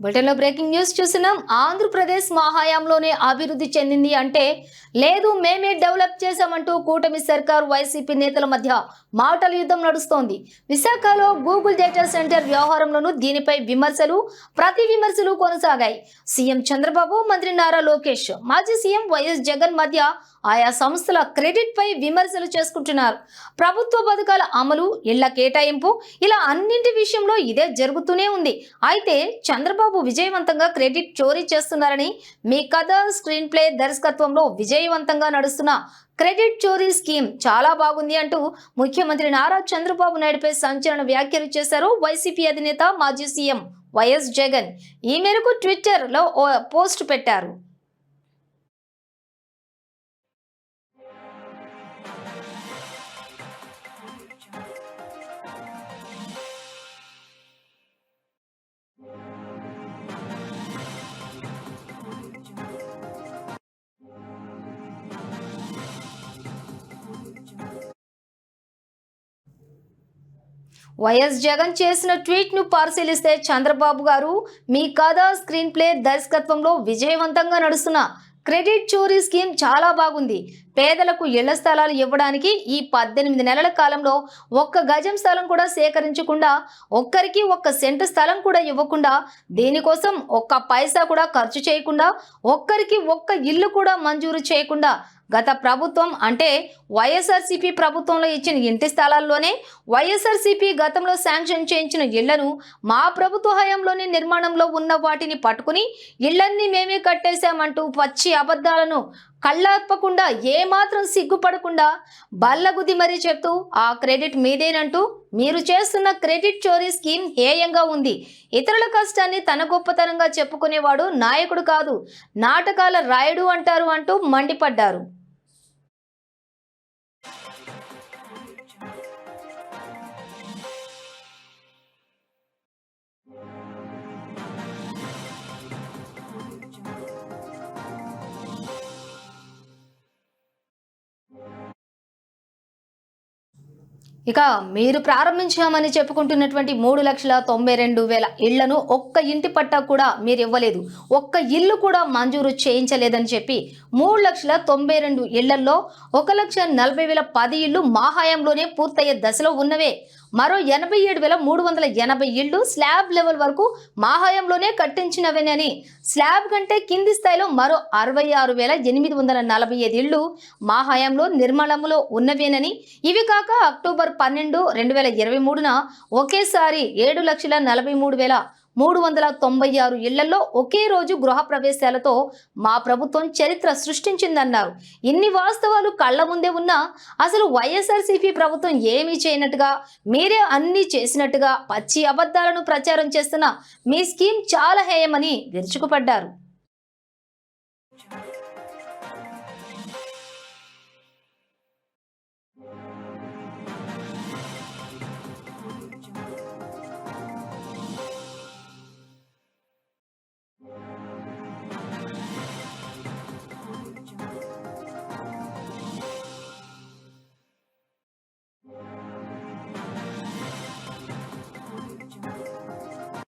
బులెటిన్లో breaking news చూసినాం ఆంధ్రప్రదేశ్ మా హయాంలోనే అభివృద్ధి చెందింది అంటే లేదు మేమే డెవలప్ చేశామంటూ కూటమి సర్కార్ వైసీపీ నేతల మధ్య మాటల యుద్ధం నడుస్తోంది. విశాఖలో గూగుల్ డేటా సెంటర్ వ్యవహారంలోనూ దీనిపై విమర్శలు ప్రతి విమర్శలు కొనసాగాయి. సీఎం చంద్రబాబు మంత్రి నారా లోకేష్ మాజీ సీఎం వైఎస్ జగన్ మధ్య ఆయా సంస్థల క్రెడిట్ పై విమర్శలు చేసుకుంటున్నారు. ప్రభుత్వ పథకాల అమలు ఇళ్ళ కేటాయింపు ఇలా అన్నింటి విషయంలో ఇదే జరుగుతూనే ఉంది. అయితే చంద్రబాబు విజయవంతంగా క్రెడిట్ చోరీ చేస్తున్నారని మీ కథ స్క్రీన్ ప్లే దర్శకత్వంలో విజయవంతంగా నడుస్తున్న క్రెడిట్ చోరీ స్కీమ్ చాలా బాగుంది అంటూ ముఖ్యమంత్రి నారా చంద్రబాబు నాయుడుపై సంచలన వ్యాఖ్యలు చేశారు వైసీపీ అధినేత మాజీ సీఎం వైఎస్ జగన్. ఈ మేరకు ట్విట్టర్లో ఓ పోస్ట్ పెట్టారు. వైఎస్ జగన్ చేసిన ట్వీట్ను పరిశీలిస్తే చంద్రబాబు గారు మీ కథ స్క్రీన్ ప్లే దర్శకత్వంలో విజయవంతంగా నడుస్తున్న క్రెడిట్ చోరీ స్కీమ్ చాలా బాగుంది. పేదలకు ఇళ్ళ స్థలాలు ఇవ్వడానికి ఈ పద్దెనిమిది నెలల కాలంలో ఒక్క గజం స్థలం కూడా సేకరించకుండా ఒక్కరికి ఒక్క సెంటు స్థలం కూడా ఇవ్వకుండా దీనికోసం ఒక్క పైసా కూడా ఖర్చు చేయకుండా ఒక్కరికి ఒక్క ఇల్లు కూడా మంజూరు చేయకుండా గత ప్రభుత్వం అంటే వైఎస్ఆర్సీపీ ప్రభుత్వంలో ఇచ్చిన ఇంటి స్థలాల్లోనే వైఎస్ఆర్సీపీ గతంలో శాంక్షన్ చేయించిన ఇళ్ళను మా ప్రభుత్వ హయాంలోనే నిర్మాణంలో ఉన్న వాటిని పట్టుకుని ఇళ్ళన్నీ మేమే కట్టేశామంటూ పచ్చి అబద్ధాలను కళ్ళార్పకుండా ఏమాత్రం సిగ్గుపడకుండా బల్లగుది మరీ చెప్తూ ఆ క్రెడిట్ మీదేనంటూ మీరు చేస్తున్న క్రెడిట్ చోరీ స్కీమ్ హేయంగా ఉంది. ఇతరుల కష్టాన్ని తన గొప్పతనంగా చెప్పుకునేవాడు నాయకుడు కాదు. నాటకాల రాయుడు అంటారు అంటూ మండిపడ్డారు. ఇక మీరు ప్రారంభించామని చెప్పుకుంటున్నటువంటి మూడు లక్షల తొంభై రెండు వేల ఇళ్ళను ఒక్క ఇంటి పట్టా కూడా మీరు ఇవ్వలేదు. ఒక్క ఇల్లు కూడా మంజూరు చేయించలేదని చెప్పి మూడు లక్షల తొంభై రెండు ఇళ్ళలో ఒక లక్ష నలభై వేల పది ఇళ్ళు మా హయాంలోనే పూర్తయ్యే దశలో ఉన్నవే. మరో ఎనభై ఏడు వేల మూడు వందల ఎనభై ఇళ్ళు స్లాబ్ లెవెల్ వరకు మా హయాంలోనే కట్టించినవేనని స్లాబ్ కంటే కింది స్థాయిలో మరో అరవై ఆరు వేల ఎనిమిది వందల నలభై ఐదు ఇళ్ళు మా హయాంలో ఉన్నవేనని. ఇవి కాక అక్టోబర్ పన్నెండు రెండు వేల ఇరవై మూడున ఒకేసారి ఏడు లక్షల నలభై మూడు వేల మూడు వందల తొంభై ఆరు ఇళ్ళలో ఒకే రోజు గృహ ప్రవేశాలతో మా ప్రభుత్వం చరిత్ర సృష్టించిందన్నారు. ఇన్ని వాస్తవాలు కళ్ళ ముందే ఉన్నా అసలు వైఎస్ఆర్సీపీ ప్రభుత్వం ఏమీ చేయనట్టుగా మీరే అన్నీ చేసినట్టుగా పచ్చి అబద్ధాలను ప్రచారం చేస్తున్న మీ స్కీమ్ చాలా హేయమని విరుచుకుపడ్డారు.